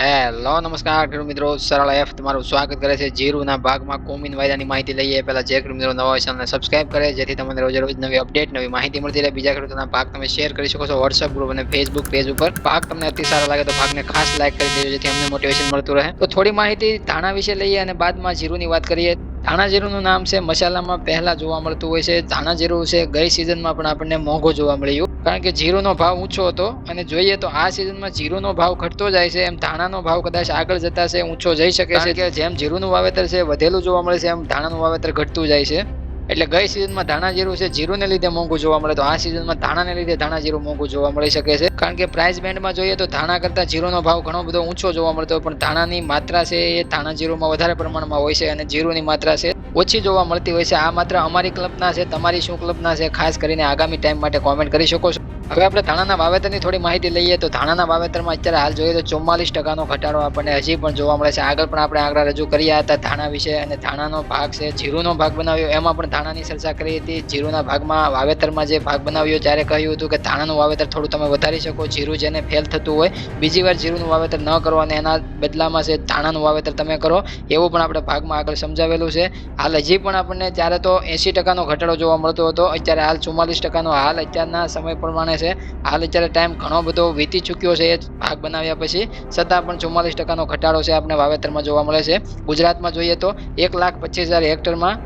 Hello, નમસ્કાર ખેડૂત મિત્રો, સરળ એફ તમારું સ્વાગત કરે છે જીરુના ભાગમાં. કોમિન વાયદાની માહિતી લઈએ, પહેલાં જે ખેડૂત મિત્રો નવા હોય ચેનલને સબસ્ક્રાઇબ કરે, જેથી તમને રોજ રોજ નવી અપડેટ નવી માહિતી મળતી રહે. બીજા ખેડૂતોના ભાગ તમે શેર કરી શકો છો વોટ્સઅપ ગ્રુપ અને ફેસબુક પેજ ઉપર. ભાગ તમને અતિ સારો લાગે તો ભાગને ખાસ લાઇક કરી દેજો, જેથી અમને મોટિવેશન મળતું રહે. તો થોડી માહિતી ધાણા વિશે લઈએ અને બાદમાં જીરુની વાત કરીએ. ધાણા જીરુંનું નામ છે મસાલામાં પહેલા જોવા મળતું હોય છે. ધાણા જીરું છે, ગઈ સિઝનમાં પણ આપણને મોંઘું જોવા મળ્યું. કારણ કે જીરુનો ભાવ ઊંચો હતો અને જોઈએ તો આ સિઝનમાં જીરુનો ભાવ ઘટતો જાય છે. એમ ધાણાનો ભાવ કદાચ આગળ જતા છે, ઊંચો જઈ શકે છે. કે જેમ જીરુનું વાવેતર છે, વધેલું જોવા મળે છે, એમ ધાણાનું વાવેતર ઘટતું જાય છે. એટલે ગઈ સિઝનમાં ધાણા જીરું છે, જીરુને લીધે મોંઘું જોવા મળે તો આ સિઝનમાં ધાણાને લીધે ધાણા જીરું મોંઘું જોવા મળી શકે છે. કારણ કે પ્રાઇસ બેન્ડમાં જોઈએ તો ધાણા કરતાં જીરુનો ભાવ ઘણો બધો ઊંચો જોવા મળતો પણ ધાણાની માત્રા છે એ ધાણા જીરુમાં વધારે પ્રમાણમાં હોય છે અને જીરુની માત્રા છે ઓછી જોવા મળતી હોય છે. આ માત્ર અમારી ક્લબના છે, તમારી શું ક્લબના છે, ખાસ કરીને આગામી ટાઈમ માટે કોમેન્ટ કરી શકો છો. હવે આપણે ધાણાના વાવેતરની થોડી માહિતી લઈએ તો ધાણાના વાવેતરમાં અત્યારે હાલ જોઈએ તો ચુમ્માલીસ ટકાનો ઘટાડો આપણને હજી પણ જોવા મળે છે. આગળ પણ આપણે આંકડા રજૂ કર્યા હતા ધાણા વિશે અને ધાણાનો ભાગ છે, જીરુનો ભાગ બનાવ્યો. એમાં પણ ધાણાની ચર્ચા કરી હતી. જીરુના ભાગમાં વાવેતરમાં જે ભાગ બનાવ્યો ત્યારે કહ્યું હતું કે ધાણાનું વાવેતર થોડું તમે વધારી શકો. જીરું જેને ફેલ થતું હોય, બીજી વાર જીરુનું વાવેતર ન કરો અને એના બદલામાં છે ધાણાનું વાવેતર તમે કરો, એવું પણ આપણે ભાગમાં આગળ સમજાવેલું છે. હાલ હજી પણ આપણને ત્યારે તો એંસી ટકાનો ઘટાડો જોવા મળતો હતો. અત્યારે હાલ ચુમ્માલીસ ટકાનો હાલ અત્યારના સમય પ્રમાણે છે. હાલ અત્યારે ટાઈમ ઘણો બધો વીતી ચૂક્યો છે. એ ભાગ બનાવ્યા પછી છતાં પણ ચુમ્માલીસ ટકાનો ઘટાડો છે આપણે વાવેતરમાં જોવા મળે છે. ગુજરાતમાં જોઈએ તો એક લાખ પચીસ હજાર હેક્ટરમાં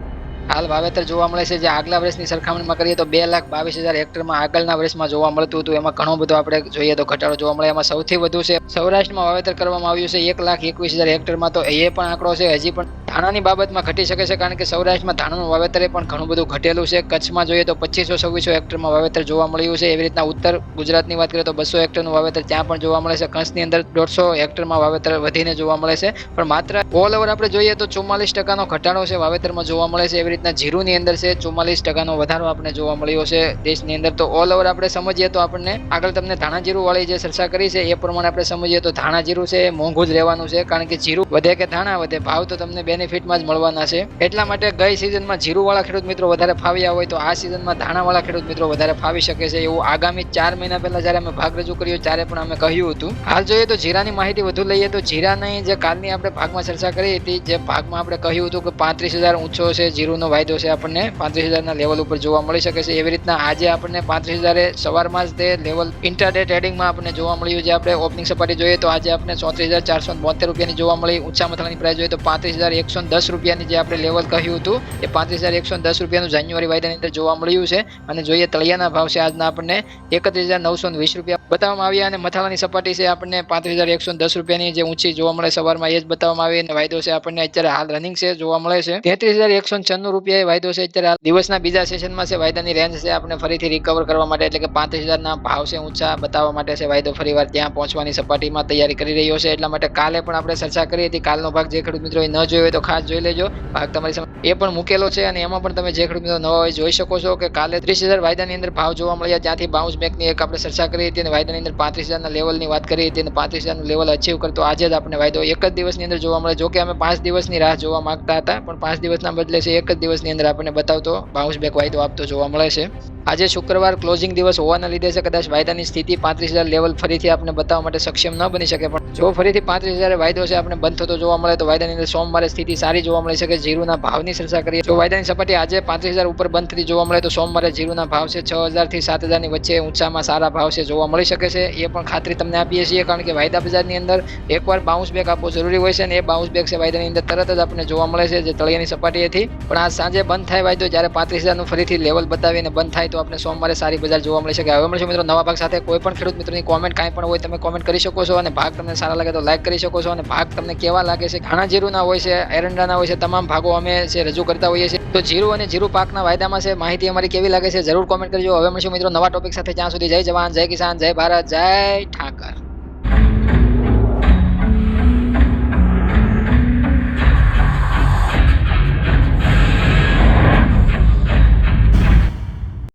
હાલ વાવેતર જોવા મળે છે. જે આગલા વર્ષની સરખામણીમાં કરીએ તો બે લાખ બાવીસ હજાર હેક્ટરમાં આગળના વર્ષમાં જોવા મળતું હતું. એમાં ઘણો બધો આપણે જોઈએ તો ઘટાડો જોવા મળે. એમાં સૌથી વધુ છે. સૌરાષ્ટ્રમાં વાવેતર કરવામાં આવ્યું છે. એક લાખ એકવીસ હજાર હેક્ટરમાં તો એ પણ આંકડો છે. હજી પણ ધાણાની બાબતમાં ઘટી શકે છે કારણ કે સૌરાષ્ટ્રમાં ધાણાનું વાવેતર પણ ઘણું બધું ઘટેલું છે. કચ્છમાં જોઈએ તો પચીસો છવ્વીસો હેક્ટરમાં વાવેતર જોવા મળ્યું છે. એવી રીતના ઉત્તર ગુજરાતની વાત કરીએ તો બસો હેક્ટરનું વાવેતર ત્યાં પણ જોવા મળે છે. કચ્છની અંદર દોઢસો હેક્ટરમાં વાવેતર વધીને જોવા મળે છે. પણ માત્ર ઓલ ઓવર આપણે જોઈએ તો ચુમ્માલીસ ટકાનો ઘટાડો છે વાવેતરમાં જોવા મળે છે. એવી રીતના જીરુની અંદર છે ચુમ્માલીસ ટકાનો વધારો આપણે જોવા મળ્યો છે દેશની અંદર. તો ઓલ ઓવર આપણે સમજીએ તો આપણને આગળ તમને ધાણા જીરું વાળી જે ચર્ચા કરી છે એ પ્રમાણે આપણે સમજીએ તો ધાણા જીરું છે, મોંઘું જ રહેવાનું છે. કારણ કે જીરું વધે કે ધાણા વધે? ભાવ તો તમને બેનિફિટમાં જ મળવાના છે. એટલા માટે ગઈ સિઝનમાં જીરુવાળા ખેડૂત મિત્રો વધારે ફાવ્યા હોય તો આ સિઝનમાં ધાણાવાળા ખેડૂત મિત્રો વધારે ફાવી શકે છે એવું આગામી ચાર મહિના પહેલા જ્યારે અમે ભાગ રજૂ કર્યો ત્યારે પણ અમે કહ્યું હતું. હાલ જોઈએ તો જીરાની માહિતી વધુ લઈએ તો જીરાની જે કાલની આપણે ભાગમાં ચર્ચા કરી હતી જે ભાગમાં આપણે કહ્યું હતું કે પાંત્રીસ હજાર ઊંચો છે જીરુનો વાયદો છે આપણને, પાંત્રીસ હજારના લેવલ ઉપર જોવા મળી શકે છે. એવી રીતના આજે આપણને પાંત્રીસ હજારે સવારમાં જ તે લેવલ ઇન્ટરડે ટ્રેડિંગમાં આપણને જોવા મળ્યું. જે આપણે ઓપનિંગ સપાટી જોઈએ તો આજે આપણે ચોત્રીસ હજાર ચારસો બોતેર રૂપિયાની જોવા મળી. ઊંચા મથાળાની પ્રાઇસ જોઈએ તો પાંત્રીસ હજાર એકસો દસ રૂપિયાની જે આપણે લેવલ કહ્યું હતું, એ પાંત્રીસ હજાર એકસો દસ રૂપિયાનું જાન્યુઆરી વાયદાની અંદર જોવા મળ્યું છે. અને જોઈએ તળિયાના ભાવ છે આજના આપણને, એકત્રીસ હજાર નવસો વીસ રૂપિયા બતાવવામાં આવ્યા અને મથાળાની સપાટી છે આપણને પાંત્રીસ હજાર એકસો દસ રૂપિયાની જે ઊંચી જોવા મળે સવારમાં એ જ બતાવવામાં આવી અને વાયદો છે આપણને અત્યારે હાલ રનિંગ છે, જોવા મળે છે. તેત્રીસ હજાર એકસો છન્નું રૂપિયા એ વાયદો છે અત્યારે આ દિવસના બીજા સેશનમાં છે, વાયદાની રેન્જ છે આપણે ફરીથી રિકવર કરવા માટે, એટલે કે પાંત્રીસ હજારના ભાવ છે ઊંચા બતાવવા માટે છે, વાયદો ફરીવાર ત્યાં પહોંચવાની સપાટીમાં તૈયારી કરી રહ્યો છે. એટલા માટે કાલે પણ આપણે ચર્ચા કરી હતી, કાલનો ભાગ જે ખેડૂત મિત્રોએ ન જોયો હોય તો ખાસ જોઈ લેજો. ભાગ તમારી સામે એ પણ મૂકેલો છે અને એમાં પણ તમે જે ખેડૂત મિત્રો નવા હોય જોઈ શકો છો કે કાલે ત્રીસ હજાર વાયદાની અંદર ભાવ જોવા મળ્યા. જ્યાંથી બાઉન્સ બેકની એક આપણે ચર્ચા કરી હતી અને વાયદાની અંદર પાંત્રીસ હજારના લેવલની વાત કરી હતી અને પાંત્રીસ હજારનું લેવલ અચીવ કરતો આજે જ આપણે વાયદો એક જ દિવસની અંદર જોવા મળે જો કે અમે પાંચ દિવસની રાહ જોવા માંગતા હતા, પણ પાંચ દિવસના બદલે છે એક જ દિવસની અંદર આપણને બતાવતો બાઉન્સ બેક વાયદો આપતો જોવા મળે છે. આજે શુક્રવાર ક્લોઝિંગ દિવસ હોવાના લીધે છે. કદાચ વાયદાની સ્થિતિ પાંત્રીસ હજાર લેવલ ફરીથી આપણે બતાવવા માટે સક્ષમ ન બની શકે. પણ જો ફરીથી પાંત્રીસ હજાર વાયદો છે આપણે બંધ થતો જોવા મળે તો વાયદાની અંદર સોમવારે સ્થિતિ સારી જોવા મળી શકે. જીરુના ભાવની ચર્ચા કરીએ. જો વાયદાની સપાટી આજે પાંત્રીસ હજાર ઉપર બંધ થતી જોવા મળે તો સોમવારે જીરુના ભાવ છે છ હજારથી સાત હજારની વચ્ચે ઊંચામાં સારા ભાવ છે જોવા મળી શકે છે. એ પણ ખાતરી તમને આપીએ છીએ, કારણ કે વાયદા બજારની અંદર એકવાર બાઉન્સ બેક આપવો જરૂરી હોય છે અને એ બાઉન્સ બેક છે વાયદાની અંદર તરત જ આપણને જોવા મળે છે જે તળિયાની સપાટીએથી. પણ આ સાંજે બંધ થાય વાયદો, જ્યારે પાંત્રીસ હજારનું ફરીથી લેવલ બતાવીને બંધ થાય તો આપણે સોમવારે સારી બજાર જોવા મળી શકે. હવે મળશે મિત્રો નવા ભાગ સાથે. કોઈ પણ ખેડૂત મિત્રોની કોમેન્ટ કાંઈ પણ હોય તમે કોમેન્ટ કરી શકો છો અને ભાગ તમને સારા લાગે તો લાઈક કરી શકો છો અને ભાગ તમને કેવા લાગે છે, ઘણા જીરુના હોય છે, એરંડાના હોય છે, તમામ ભાગો અમે છે રજૂ કરતા હોઈએ છીએ. તો જીરુ અને જીરુ પાકના વાયદામાં છે, માહિતી અમારી કેવી લાગે છે જરૂર કોમેન્ટ કરજો. હવે મળશું મિત્રો નવા ટોપિક સાથે. જ્યાં સુધી જય જવાન, જય કિસાન, જય ભારત, જય ઠાકર.